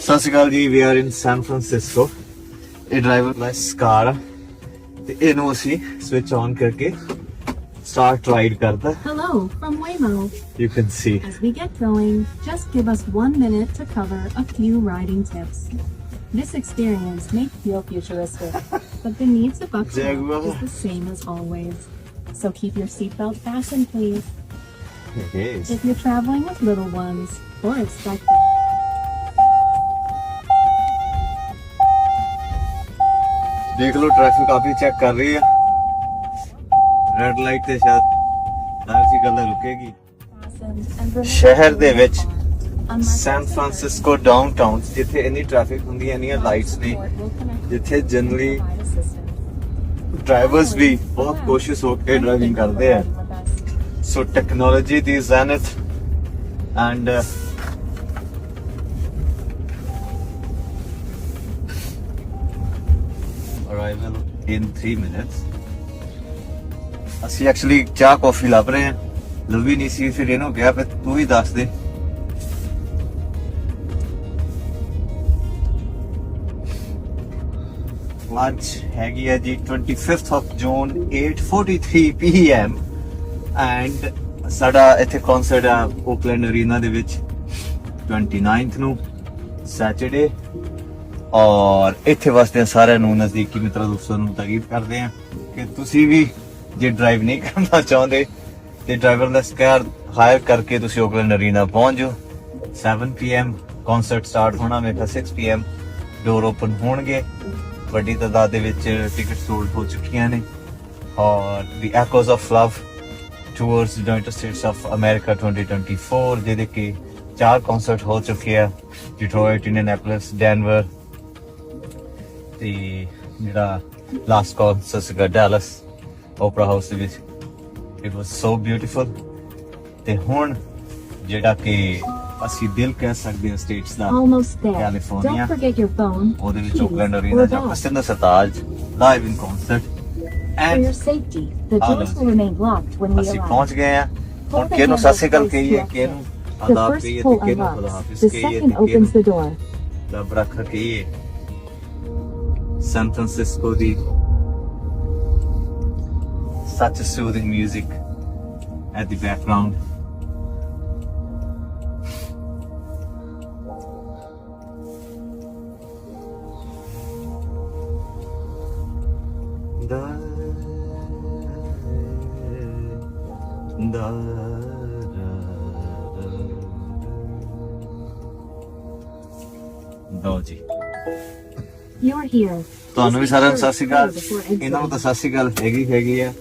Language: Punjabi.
ਸਤਿ ਸ਼੍ਰੀ ਅਕਾਲ ਜੀ we are in San Francisco ਇਹ ਡਰਾਈਵਰਲੈਸ ਕਾਰ ਆ ਤੇ ਇਹਨੂੰ ਅਸੀਂ ਸਵਿਚ ਔਨ ਕਰਕੇ ਸਟਾਰਟ ਰਾਈਡ ਕਰਦਾ Hello from Waymo. You can see As we get going, just give us one minute to cover a few riding tips. This experience may feel futuristic, but the needs of buckle Jaguar. is the same as always. So keep your seatbelt fastened, please. If you're traveling with little ones or expect ਦੇਖ ਲਓ ਟ੍ਰੈਫਿਕ ਕਾਫੀ ਚੈੱਕ ਕਰ ਰਹੀ ਆ। ਰੈਡ ਲਾਈਟ ਤੇ ਸ਼ਾਇਦ ਹਰ ਸੀ ਰੁਕੇਗੀ। ਸ਼ਹਿਰ ਦੇ ਵਿੱਚ ਸੈਨ ਫਰਾਂਸਿਸਕੋ ਡਾਊਨਟਾਊਨ ਜਿੱਥੇ ਇੰਨੀ ਟ੍ਰੈਫਿਕ ਹੁੰਦੀ ਹੈ ਇੰਨੀਆਂ ਲਾਈਟਸ ਨੇ ਜਿੱਥੇ ਜਨਰਲੀ ਡਰਾਈਵਰਸ ਵੀ ਬਹੁਤ ਕੋਸ਼ਿਸ਼ ਹੋ ਕੇ ਡਰਾਈਵਿੰਗ ਕਰਦੇ ਆ। So technology, the zenith, and arrival in 3 minutes. ਅਸੀਂ ਐਕਚੁਅਲੀ ਚਾਹ ਕਾਫੀ ਲੱਭ ਰਹੇ ਹਾਂ। ਲੱਭੀ ਨਹੀਂ ਸੀ, ਫਿਰ ਇਹਨੂੰ ਕਿਹਾ, ਫਿਰ ਤੂੰ ਹੀ ਦੱਸ ਦੇ। ਅੱਜ ਹੈਗੀ ਹੈ ਜੀ 25th of June 8:43 PM and ਸਾਡਾ ਇੱਥੇ ਕਨਸਰਟ ਆ ਓਕਲੈਂਡ ਅਰੀਨਾ ਦੇ ਵਿੱਚ 29th ਨੂੰ ਸੈਟਰਡੇ ਔਰ ਇੱਥੇ ਵਾਸਤੇ ਸਾਰਿਆਂ ਨੂੰ ਨਜ਼ਦੀਕੀ ਮਿੱਤਰਾਂ, ਦੋਸਤਾਂ ਨੂੰ ਤਾਰੀਫ ਕਰਦੇ ਆ ਕਿ ਤੁਸੀਂ ਵੀ ਜੇ ਡਰਾਈਵ ਨਹੀਂ ਕਰਨਾ ਚਾਹੁੰਦੇ ਤੇ ਦਾ ਕਾਰ ਹਾਇਰ ਕਰਕੇ ਤੁਸੀਂ ਓਕਲੈਂਡ ਅਰੀਨਾ ਪਹੁੰਚ ਜਾਓ। 7 pm ਕਨਸਰਟ ਸਟਾਰਟ ਹੋਣਾ, ਮੇਰਾ 6 pm ਡੋਰ ਓਪਨ ਹੋਣਗੇ। ਵੱਡੀ ਤਾਦਾਦ ਦੇ ਵਿੱਚ ਟਿਕਟ ਸੋਲਡ ਹੋ ਚੁੱਕੀਆਂ ਨੇ। ਔਰ the echoes of love tours United States of America 2024 ਜਿਹਦੇ ਕਿ ਚਾਰ ਕਨਸਰਟ ਹੋ ਚੁੱਕੇ ਆ ਡਿਟਰੋਇਟ ਇੰਡੀਅਨਾਪੋਲਿਸ ਡੈਨਵਰ ਤੇ ਜਿਹੜਾ ਲਾਸਟ ਕਨਸਰਟ ਸੀਗਾ ਡੈਲਸ ਓਪਰਾ ਹਾਊਸ ਦੇ ਵਿੱਚ ਇਟ ਵਾਸ ਸੋ ਬਿਊਟੀਫੁਲ ਤੇ ਹੁਣ ਜਿਹੜਾ ਕਿ ਅਸੀਂ ਦਿਲ ਕਹਿ ਸਕਦੇ ਹਾਂ ਸਟੇਟਸ ਦਾ phone, ਉਹਦੇ ਵਿੱਚ ਓਕਲੈਂਡ ਅਰੀਨਾ ਜਾਂ. Kristen Sartaj live in concert and the Ah, doors no. will remain locked when we ਅਸੀਂ. ਪਹੁੰਚ ਗਏ ਆ ਹੁਣ ਕਿਹਨੂੰ close to ਕਹੀਏ ਕਿਹਨੂੰ ਆਦਾਬ ਕਹੀਏ ਤੇ ਕਿਹਨੂੰ ਖੁਦਾ. ਹਾਫਿਜ਼ ਕਹੀਏ ਤੇ ਕਿਹਨੂੰ. ਰੱਬ ਰੱਖ ਕਹੀਏ San Francisco Reed. Such a soothing music at the background. दो ਤੁਹਾਨੂੰ ਵੀ ਸਾਰਿਆਂ ਨੂੰ ਸਤਿ ਸ਼੍ਰੀ ਅਕਾਲ. ਇਹਨਾਂ ਨੂੰ ਤਾਂ ਸਤਿ ਸ਼੍ਰੀ ਅਕਾਲ। ਹੈਗੀ ਹੈਗੀ ਆ।